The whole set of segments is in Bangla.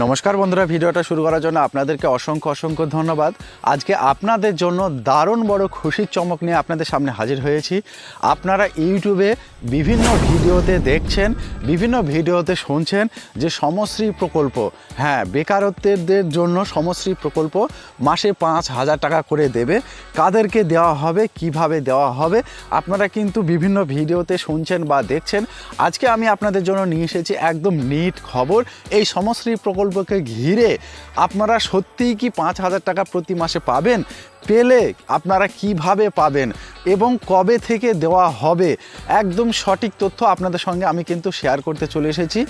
নমস্কার বন্ধুরা, ভিডিওটা শুরু করার জন্য আপনাদেরকে অসংখ্য অসংখ্য ধন্যবাদ। আজকে আপনাদের জন্য দারুণ বড় খুশির চমক নিয়ে আপনাদের সামনে হাজির হয়েছি। আপনারা ইউটিউবে বিভিন্ন ভিডিওতে দেখছেন, বিভিন্ন ভিডিওতে শুনছেন যে সমশ্রী প্রকল্প হ্যাঁ বেকারত্বের জন্য সমশ্রী প্রকল্প মাসে পাঁচ হাজার টাকা করে দেবে। কাদেরকে দেওয়া হবে, কীভাবে দেওয়া হবে, আপনারা কিন্তু বিভিন্ন ভিডিওতে শুনছেন বা দেখছেন। আজকে আমি আপনাদের জন্য নিয়ে এসেছি একদম নিট খবর। এই সমশ্রী প্রকল্পকে ঘিরে আপনারা সত্যিই কি পাঁচ হাজার টাকা প্রতি মাসে পাবেন? পেলে আপনারা কীভাবে পাবেন এবং কবে থেকে দেওয়া হবে, একদম সঠিক তথ্য আপনাদের সঙ্গে আমি কিন্তু শেয়ার করতে চলে এসেছি।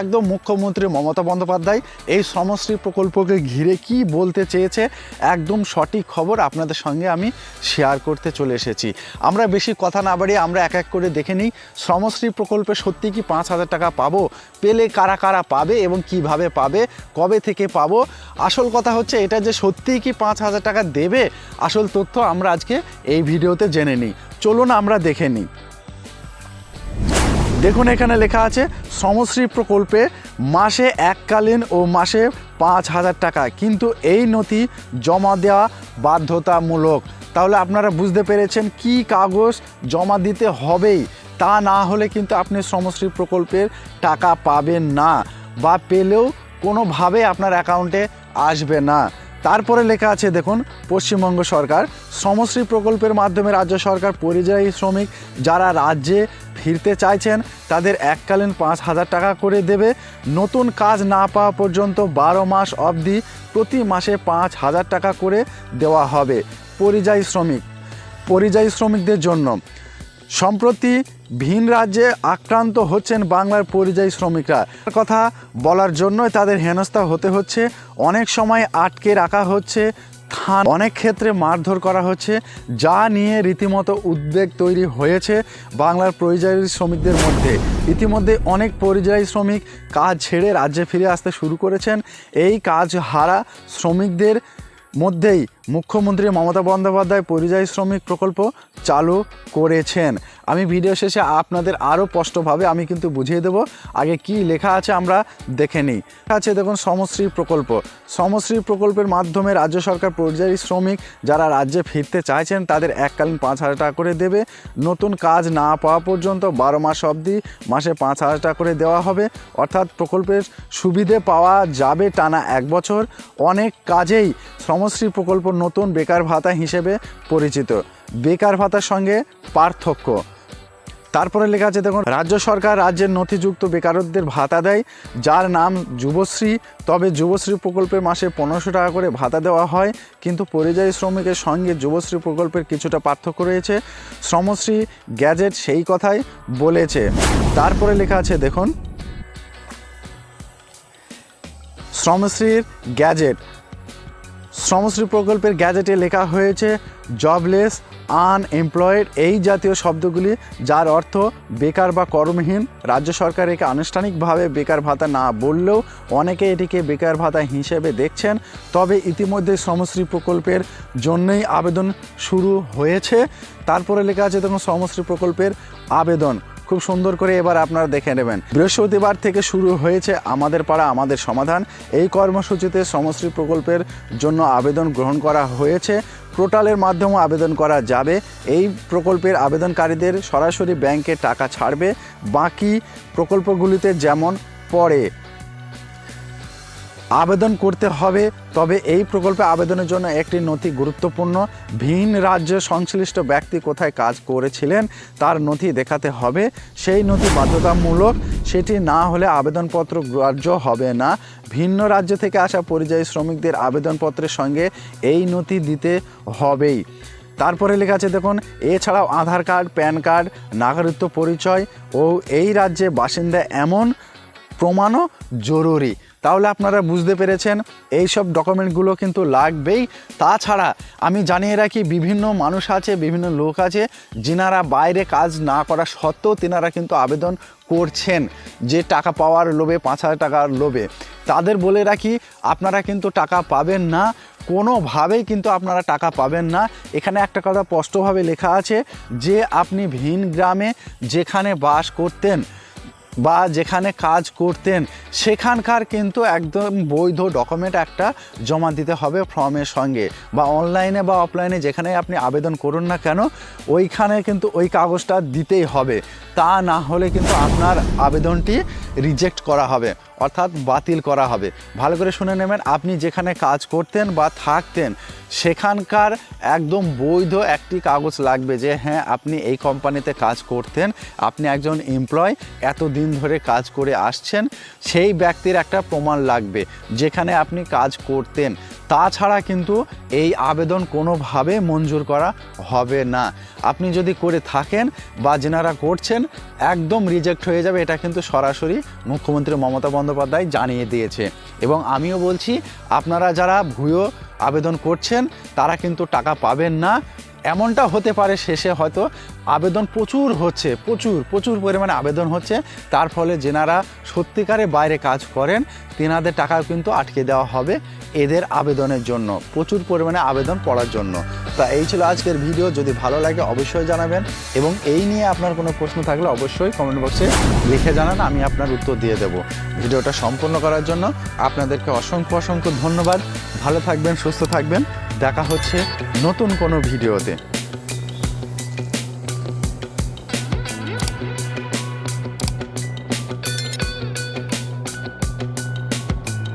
একদম মুখ্যমন্ত্রী মমতা বন্দ্যোপাধ্যায় এই সমশ্রী প্রকল্পকে ঘিরে কি বলতে চেয়েছে, একদম সঠিক খবর আপনাদের সঙ্গে আমি শেয়ার করতে চলে এসেছি। আমরা বেশি কথা না বাড়িয়ে আমরা এক এক করে দেখে নিই শ্রমশ্রী প্রকল্পে সত্যি কি পাঁচ হাজার টাকা পাবো, পেলে কারা কারা পাবে এবং কীভাবে পাবে, কবে থেকে পাবো? আসল কথা হচ্ছে এটা যে সত্যিই কি পাঁচ হাজার টাকা দেবে আসল তথ্য আমরা আজকে এই ভিডিওতে জেনে নিই। চলুন আমরা দেখে নিই। দেখুন, এখানে লেখা আছে, সমশ্রী প্রকল্পে মাসে এককালীন ও মাসে পাঁচ হাজার টাকা, কিন্তু এই নথি জমা দেওয়া বাধ্যতামূলক। তাহলে আপনারা বুঝতে পেরেছেন কি কাগজ জমা দিতে হবেই, তা না হলে কিন্তু আপনি শ্রমশ্রী প্রকল্পের টাকা পাবেন না বা পেলেও কোনোভাবে আপনার অ্যাকাউন্টে আসবে না। তারপরে লেখা আছে, দেখুন, পশ্চিমবঙ্গ সরকার শ্রমশ্রী প্রকল্পের মাধ্যমে রাজ্য সরকার পরিযায়ী শ্রমিক যারা রাজ্যে ফিরতে চাইছেন, তাদের এককালীন পাঁচ হাজার টাকা করে দেবে। নতুন কাজ না পাওয়া পর্যন্ত বারো মাস অবধি প্রতি মাসে পাঁচ হাজার টাকা করে দেওয়া হবে পরিযায়ী শ্রমিক। পরিযায়ী শ্রমিকদের জন্য সম্প্রতি ভিন রাজ্যে আক্রান্ত হচ্ছেন বাংলার পরিযায়ী শ্রমিকরা। কথা বলার জন্যই তাদের হেনস্থা হতে হচ্ছে। অনেক সময় আটকে রাখা হচ্ছে। থান অনেক ক্ষেত্রে মারধর করা হচ্ছে, যা নিয়ে রীতিমতো উদ্বেগ তৈরি হয়েছে বাংলার পরিযায়ী শ্রমিকদের মধ্যে। ইতিমধ্যে অনেক পরিযায়ী শ্রমিক কাজ ছেড়ে রাজ্যে ফিরে আসতে শুরু করেছেন। এই কাজ হারা শ্রমিকদের মধ্যেই মুখ্যমন্ত্রী মমতা বন্দ্যোপাধ্যায় পরিযায়ী শ্রমিক প্রকল্প চালু করেছেন। আমি ভিডিও শেষে আপনাদের আরও স্পষ্টভাবে আমি কিন্তু বুঝিয়ে দেব। আগে কি লেখা আছে আমরা দেখে নিই। আছে দেখুন, সমশ্রী প্রকল্প। সমশ্রী প্রকল্পের মাধ্যমে রাজ্য সরকার পরিযায়ী শ্রমিক যারা রাজ্যে ফিরতে চাইছেন, তাদের এককালীন পাঁচ হাজার টাকা করে দেবে। নতুন কাজ না পাওয়া পর্যন্ত বারো মাস অবধি মাসে পাঁচ হাজার টাকা করে দেওয়া হবে। অর্থাৎ প্রকল্পের সুবিধে পাওয়া যাবে টানা এক বছর। অনেক কাজেই শ্রমশ্রী প্রকল্প নতুন বেকার ভাতা হিসেবে পরিচিত। বেকার ভাতার সঙ্গে পার্থক্য। তারপরে লেখা আছে, দেখুন, রাজ্য সরকার রাজ্যের নথিযুক্ত বেকারত্বের ভাতা দেয়, যার নাম যুবশ্রী। তবে যুবশ্রী প্রকল্পে মাসে পনেরোশো টাকা করে ভাতা দেওয়া হয়, কিন্তু পরিযায়ী শ্রমিকের সঙ্গে যুবশ্রী প্রকল্পের কিছুটা পার্থক্য রয়েছে। শ্রমশ্রী গ্যাজেট সেই কথাই বলেছে। তারপরে লেখা আছে, দেখুন, শ্রমশ্রীর গ্যাজেট। শ্রমশ্রী প্রকল্পের গ্যাজেটে লেখা হয়েছে, জবলেস, আনএমপ্লয়েড এই জাতীয় শব্দগুলি, যার অর্থ বেকার বা কর্মহীন। রাজ্য সরকার একে আনুষ্ঠানিকভাবে বেকার ভাতা না বললেও অনেকে এটিকে বেকার ভাতা হিসেবে দেখছেন। তবে ইতিমধ্যে শ্রমশ্রী প্রকল্পের জন্যই আবেদন শুরু হয়েছে। তারপরে লেখা আছে, দেখুন, শ্রমশ্রী প্রকল্পের আবেদন। খুব সুন্দর করে এবার আপনারা দেখে নেবেন। বৃহস্পতিবার থেকে শুরু হয়েছে আমাদের পাড়া, আমাদের সমাধান। এই কর্মসূচিতে সমশ্রী প্রকল্পের জন্য আবেদন গ্রহণ করা হয়েছে। পোর্টালের মাধ্যমে আবেদন করা যাবে। এই প্রকল্পের আবেদনকারীদের সরাসরি ব্যাংকে টাকা ছাড়বে। বাকি প্রকল্পগুলিতে যেমন পরে আবেদন করতে হবে, তবে এই প্রকল্পে আবেদনের জন্য একটি নথি গুরুত্বপূর্ণ। ভিন রাজ্য সংশ্লিষ্ট ব্যক্তি কোথায় কাজ করেছিলেন, তার নথি দেখাতে হবে। সেই নথি বাধ্যতামূলক, সেটি না হলে আবেদনপত্র গ্রাহ্য হবে না। ভিন্ন রাজ্য থেকে আসা পরিযায়ী শ্রমিকদের আবেদনপত্রের সঙ্গে এই নথি দিতে হবেই। তারপরে লেখা আছে, দেখুন, এছাড়াও আধার কার্ড, প্যান কার্ড, নাগরিকত্ব পরিচয় ও এই রাজ্যে বাসিন্দা এমন প্রমাণও জরুরি। তাহলে আপনারা বুঝতে পেরেছেন এই সব ডকুমেন্টগুলো কিন্তু লাগবেই। তাছাড়া আমি জানিয়ে রাখি, বিভিন্ন মানুষ আছে, বিভিন্ন লোক আছে, যিনারা বাইরে কাজ না করা সত্ত্বেও তিনারা কিন্তু আবেদন করছেন যে টাকা পাওয়ার লোভে, পাঁচ হাজার টাকার লোভে। তাদের বলে রাখি, আপনারা কিন্তু টাকা পাবেন না, কোনোভাবেই কিন্তু আপনারা টাকা পাবেন না। এখানে একটা কথা স্পষ্টভাবে লেখা আছে যে, আপনি ভিন গ্রামে যেখানে বাস করতেন বা যেখানে কাজ করতেন, সেখানকার কিন্তু একদম বৈধ ডকুমেন্ট একটা জমা দিতে হবে ফর্মের সঙ্গে। বা অনলাইনে বা অফলাইনে যেখানে আপনি আবেদন করুন না কেন, ওইখানে কিন্তু ওই কাগজটা দিতেই হবে। তা না হলে কিন্তু আপনার আবেদনটি রিজেক্ট করা হবে। অর্থাৎ বাতিল করা হবে। ভালো করে শুনে নেবেন, আপনি যেখানে কাজ করতেন বা থাকতেন, সেখানকার একদম বৈধ একটি কাগজ লাগবে যে হ্যাঁ আপনি এই কোম্পানিতে কাজ করতেন, আপনি একজন এমপ্লয় এত দিন ধরে কাজ করে আসছেন। সেই ব্যক্তির একটা প্রমাণ লাগবে, যেখানে আপনি কাজ করতেন। তাছাড়া কিন্তু এই আবেদন কোনোভাবে মঞ্জুর করা হবে না। আপনি যদি করে থাকেন বা যেনারা করছেন, একদম রিজেক্ট হয়ে যাবে। এটা কিন্তু সরাসরি মুখ্যমন্ত্রী মমতা বন্দ্যোপাধ্যায় জানিয়ে দিয়েছে। এবং আমিও বলছি, আপনারা যারা ভুয়ো আবেদন করছেন, তারা কিন্তু টাকা পাবেন না। এমনটা হতে পারে শেষে হয়তো আবেদন প্রচুর হচ্ছে, প্রচুর প্রচুর পরিমাণে আবেদন হচ্ছে। তার ফলে যেনারা সত্যিকারে বাইরে কাজ করেন, তেনাদের টাকা কিন্তু আটকে দেওয়া হবে। এদের আবেদনের জন্য, প্রচুর পরিমাণে আবেদন পড়ার জন্য। তা এই ছিল আজকের ভিডিও, যদি ভালো লাগে অবশ্যই জানাবেন। এবং এই নিয়ে আপনার কোনো প্রশ্ন থাকলে অবশ্যই কমেন্ট বক্সে লিখে জানান, আমি আপনার উত্তর দিয়ে দেব। ভিডিওটা সম্পূর্ণ করার জন্য আপনাদেরকে অসংখ্য অসংখ্য ধন্যবাদ। ভালো থাকবেন, সুস্থ থাকবেন। দেখা হচ্ছে নতুন কোনো ভিডিওতে।